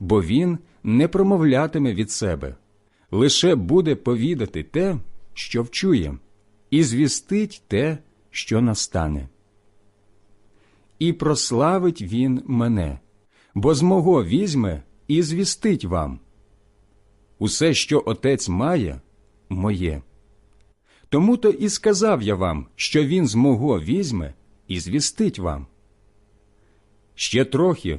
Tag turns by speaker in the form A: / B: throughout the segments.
A: бо він не промовлятиме від себе, лише буде повідати те, що вчує, і звістить те, що настане. І прославить він мене, бо з мого візьме і звістить вам. Усе, що отець має, моє. Тому то і сказав я вам, що він з мого візьме і звістить вам. Ще трохи,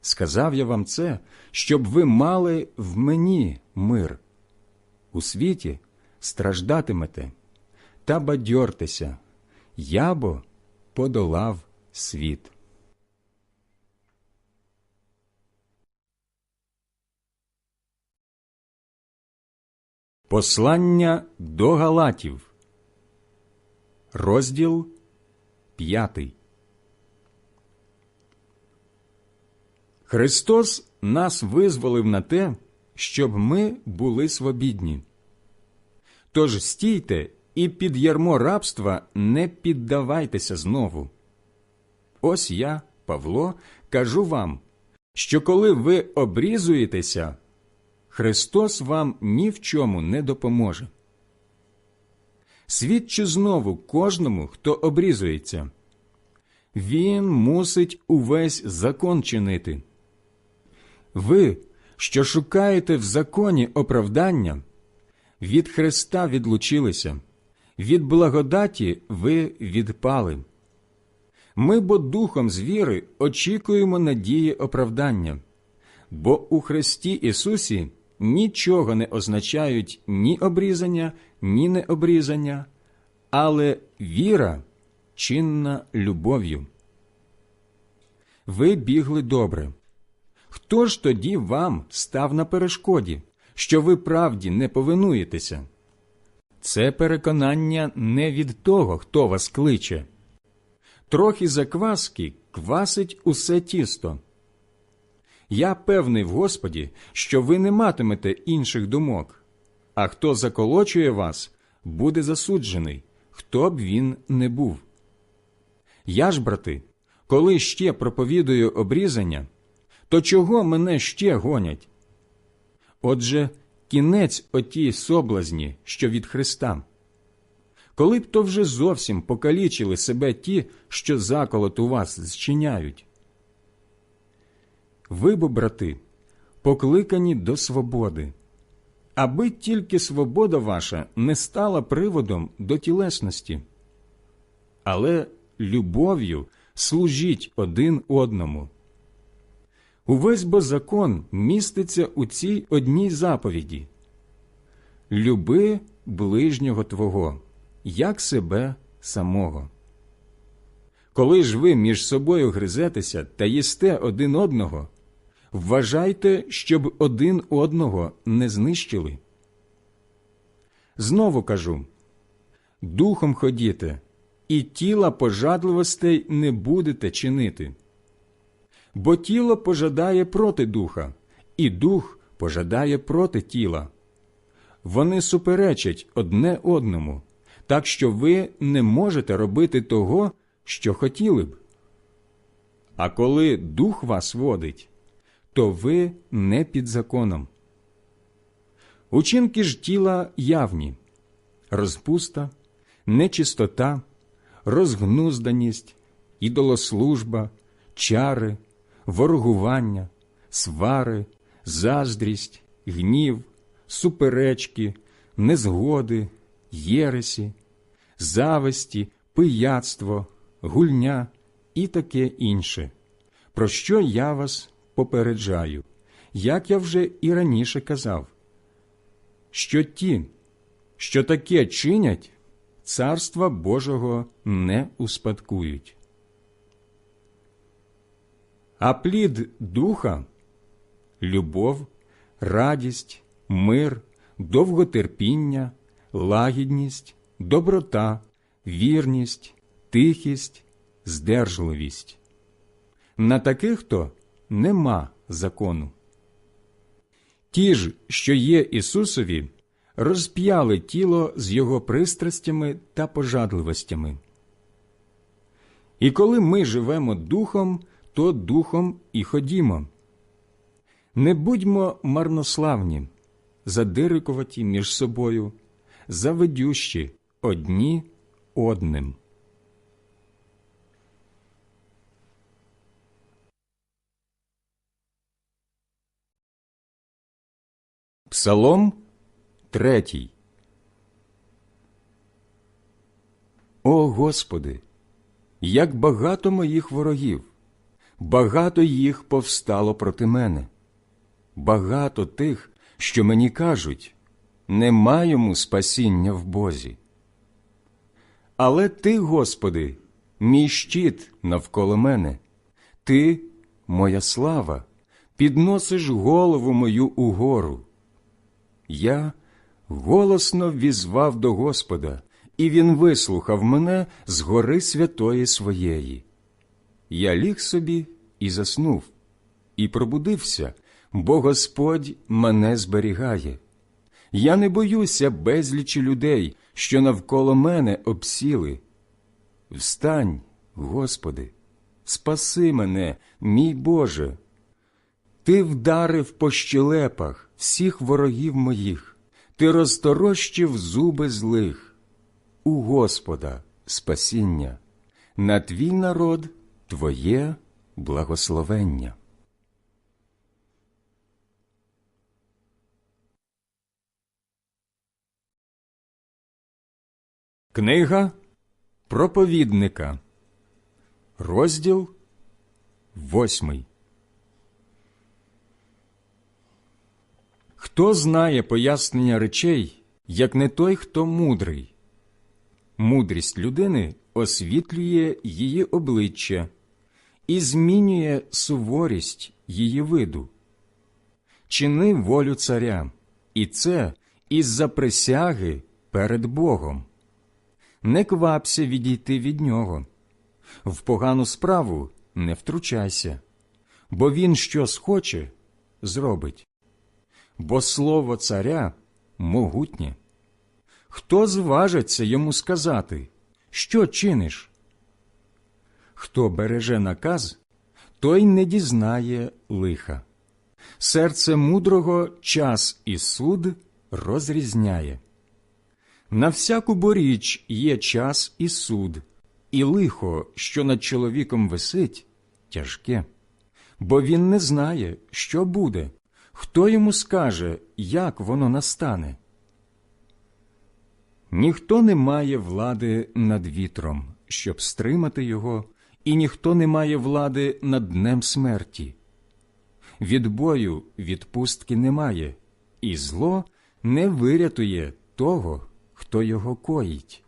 A: Сказав я вам це, щоб ви мали в мені мир. У світі страждатимете, та бадьортеся, я бо подолав світ. Послання до Галатів, розділ п'ятий. Христос нас визволив на те, щоб ми були свобідні. Тож стійте і під ярмо рабства не піддавайтеся знову. Ось я, Павло, кажу вам, що коли ви обрізуєтеся, Христос вам ні в чому не допоможе. Свідчу знову кожному, хто обрізується. Він мусить увесь закон чинити. Ви, що шукаєте в законі оправдання, від Христа відлучилися, від благодаті ви відпали. Ми бо духом з віри очікуємо надії оправдання, бо у Христі Ісусі нічого не означають ні обрізання, ні необрізання, але віра чинна любов'ю. Ви бігли добре. Хто ж тоді вам став на перешкоді, що ви правді не повинуєтеся? Це переконання не від того, хто вас кличе. Трохи закваски квасить усе тісто. Я певний в Господі, що ви не матимете інших думок, а хто заколочує вас, буде засуджений, хто б він не був. Я ж, брати, коли ще проповідую обрізання, то чого мене ще гонять? Отже, кінець отій соблазні, що від Христа. Коли б то вже зовсім покалічили себе ті, що заколот у вас зчиняють. Ви бо, брати, покликані до свободи, аби тільки свобода ваша не стала приводом до тілесності, але любов'ю служіть один одному. Увесь бо закон міститься у цій одній заповіді Люби ближнього Твого, як себе самого. Коли ж ви між собою гризетеся та їсте один одного, вважайте, щоб один одного не знищили. Знову кажу духом ходіте, і тіла пожадливостей не будете чинити. Бо тіло пожадає проти духа, і дух пожадає проти тіла. Вони суперечать одне одному, так що ви не можете робити того, що хотіли б. А коли дух вас водить, то ви не під законом. Учинки ж тіла явні розпуста, нечистота, розгнузданість, ідолослужба, чари, ворогування, свари, заздрість, гнів, суперечки, незгоди, єресі, зависті, пияцтво, гульня і таке інше, про що я вас попереджаю, як я вже і раніше казав, що ті, що таке чинять, царства Божого не успадкують. А плід духа любов, радість, мир, довготерпіння, лагідність, доброта, вірність, тихість, здержливість. На таких то нема закону. Ті ж, що є Ісусові, розп'яли тіло з його пристрастями та пожадливостями. І коли ми живемо духом, то духом і ходімо. Не будьмо марнославні, задирикуваті між собою, заведющі одні одним. Псалом третій. О Господи, як багато моїх ворогів, багато їх повстало проти мене, багато тих, що мені кажуть, нема йому спасіння в Бозі. Але Ти, Господи, мій щит навколо мене, Ти, моя слава, підносиш голову мою угору. Я голосно візвав до Господа, і Він вислухав мене з гори святої своєї. Я ліг собі і заснув, і пробудився, бо Господь мене зберігає. Я не боюся безлічі людей, що навколо мене обсіли. Встань, Господи, спаси мене, мій Боже. Ти вдарив по щелепах всіх ворогів моїх, ти розторощив зуби злих. У Господа спасіння, на твій народ Твоє благословення. Книга проповідника, розділ восьмий. Хто знає пояснення речей, як не той, хто мудрий? Мудрість людини освітлює її обличчя і змінює суворість її виду. Чини волю царя, і це із-за присяги перед Богом. Не квапся відійти від нього. В погану справу не втручайся, бо він що схоче, зробить. Бо слово царя могутнє. Хто зважиться йому сказати, що чиниш? Хто береже наказ, той не дізнає лиха. Серце мудрого час і суд розрізняє. На всяку боріч є час і суд, і лихо, що над чоловіком висить, тяжке, бо він не знає, що буде, хто йому скаже, як воно настане. Ніхто не має влади над вітром, щоб стримати його, і ніхто не має влади над днем смерті. Від бою відпустки немає, і зло не вирятує того, хто його коїть.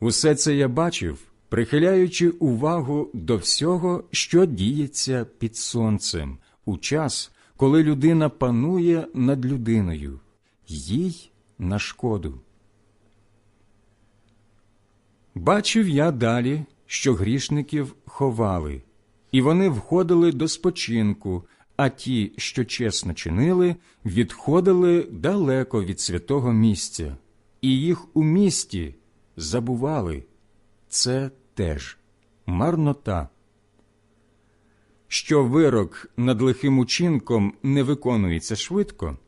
A: Усе це я бачив, прихиляючи увагу до всього, що діється під сонцем, у час, коли людина панує над людиною, їй на шкоду. Бачив я далі, що грішників ховали, і вони входили до спочинку, а ті, що чесно чинили, відходили далеко від святого місця, і їх у місті забували. Це теж марнота. Що вирок над лихим учинком не виконується швидко,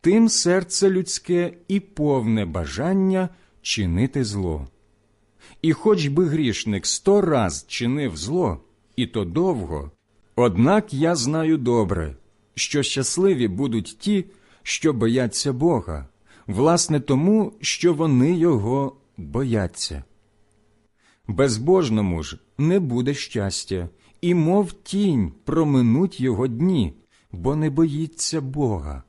A: тим серце людське і повне бажання чинити зло. І хоч би грішник сто раз чинив зло, і то довго, однак я знаю добре, що щасливі будуть ті, що бояться Бога, власне тому, що вони його бояться. Безбожному ж не буде щастя, і, мов тінь, проминуть його дні, бо не боїться Бога.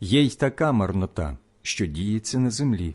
A: Є й така марнота, що діється на землі.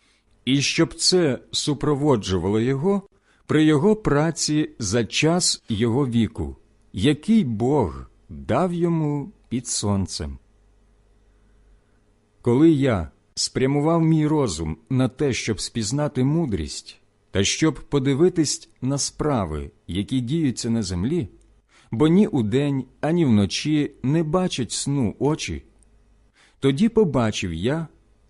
A: і щоб це супроводжувало його при його праці за час його віку, який Бог дав йому під сонцем. Коли я спрямував мій розум на те, щоб спізнати мудрість, та щоб подивитись на справи, які діються на землі, бо ні удень, ані вночі не бачать сну очі, тоді побачив я,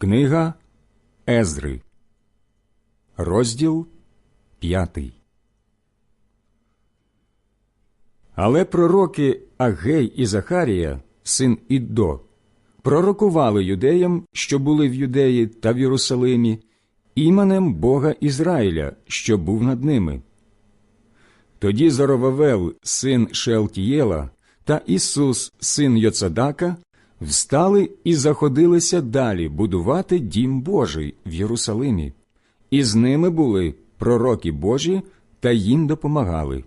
A: Книга Ездри, розділ п'ятий. Але пророки Агей і Захарія, син Іддо, пророкували юдеям, що були в Юдеї та в Єрусалимі, іменем Бога Ізраїля, що був над ними. Тоді Зоровавел, син Шеалтієла, та Ісус, син Йоцадака, встали і заходилися далі будувати дім Божий в Єрусалимі, і з ними були пророки Божі та їм допомагали.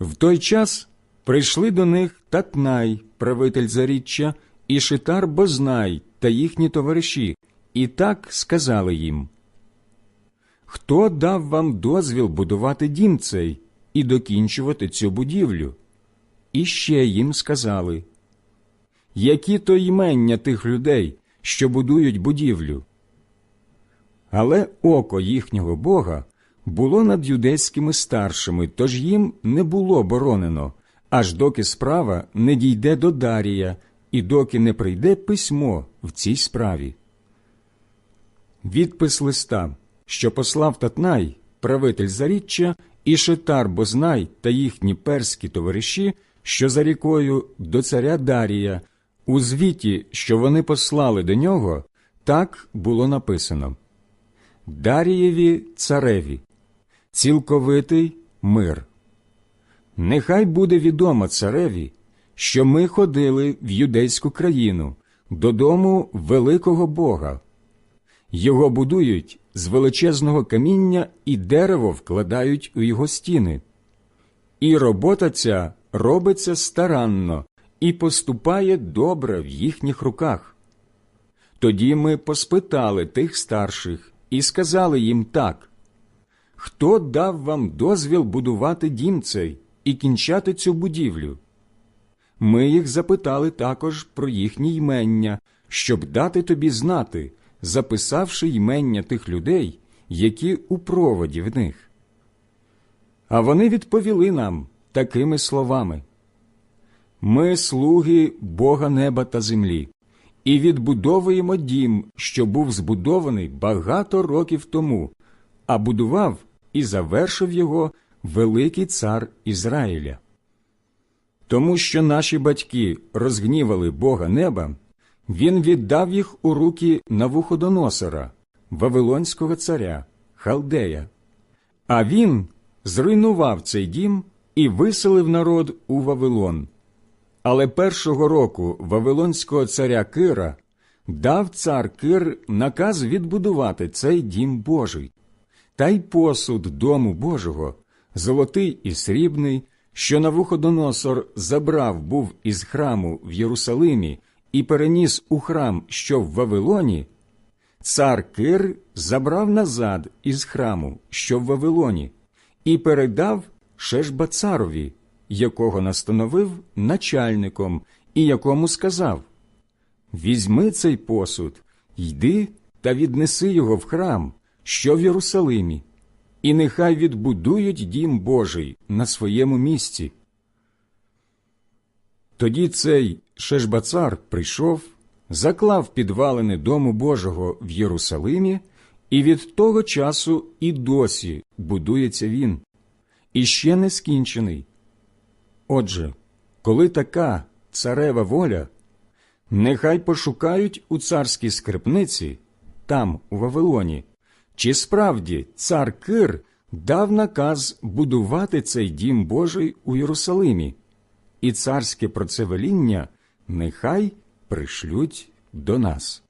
A: В той час прийшли до них Татнай, правитель заріччя, і Шитар Бознай та їхні товариші, і так сказали їм Хто дав вам дозвіл будувати дім цей і докінчувати цю будівлю? І ще їм сказали Які то ймення тих людей, що будують будівлю? Але око їхнього Бога було над юдейськими старшими, тож їм не було боронено, аж доки справа не дійде до Дарія і доки не прийде письмо в цій справі. Відпис листа, що послав Татнай, правитель заріччя, і Шитар Бознай та їхні перські товариші, що за рікою до царя Дарія, у звіті, що вони послали до нього, так було написано Дарієві цареві цілковитий мир. Нехай буде відомо цареві, що ми ходили в юдейську країну додому великого Бога. Його будують з величезного каміння і дерево вкладають у його стіни. І робота ця робиться старанно і поступає добре в їхніх руках. Тоді ми поспитали тих старших і сказали їм так Хто дав вам дозвіл будувати дім цей і кінчати цю будівлю? Ми їх запитали також про їхні ймення, щоб дати тобі знати, записавши ймення тих людей, які у проводі в них. А вони відповіли нам такими словами Ми слуги Бога неба та землі, і відбудовуємо дім, що був збудований багато років тому, а будував і завершив його великий цар Ізраїля. Тому що наші батьки розгнівали Бога неба, він віддав їх у руки Навуходоносора, Вавилонського царя, Халдея, а він зруйнував цей дім і виселив народ у Вавилон. Але першого року Вавилонського царя Кира дав цар Кир наказ відбудувати цей дім Божий та й посуд дому Божого, золотий і срібний, що Навуходоносор забрав був із храму в Єрусалимі і переніс у храм, що в Вавилоні, цар Кир забрав назад із храму, що в Вавилоні, і передав Шешбацарові, якого настановив начальником, і якому сказав Візьми цей посуд, йди та віднеси його в храм, що в Єрусалимі, і нехай відбудують дім Божий на своєму місці. Тоді цей Шешбацар прийшов, заклав підвалини Дому Божого в Єрусалимі, і від того часу і досі будується він, і ще не скінчений. Отже, коли така царева воля, нехай пошукають у царській скрипниці, там, у Вавилоні, чи справді цар Кир дав наказ будувати цей дім Божий у Єрусалимі, і царське процевеління нехай пришлють до нас.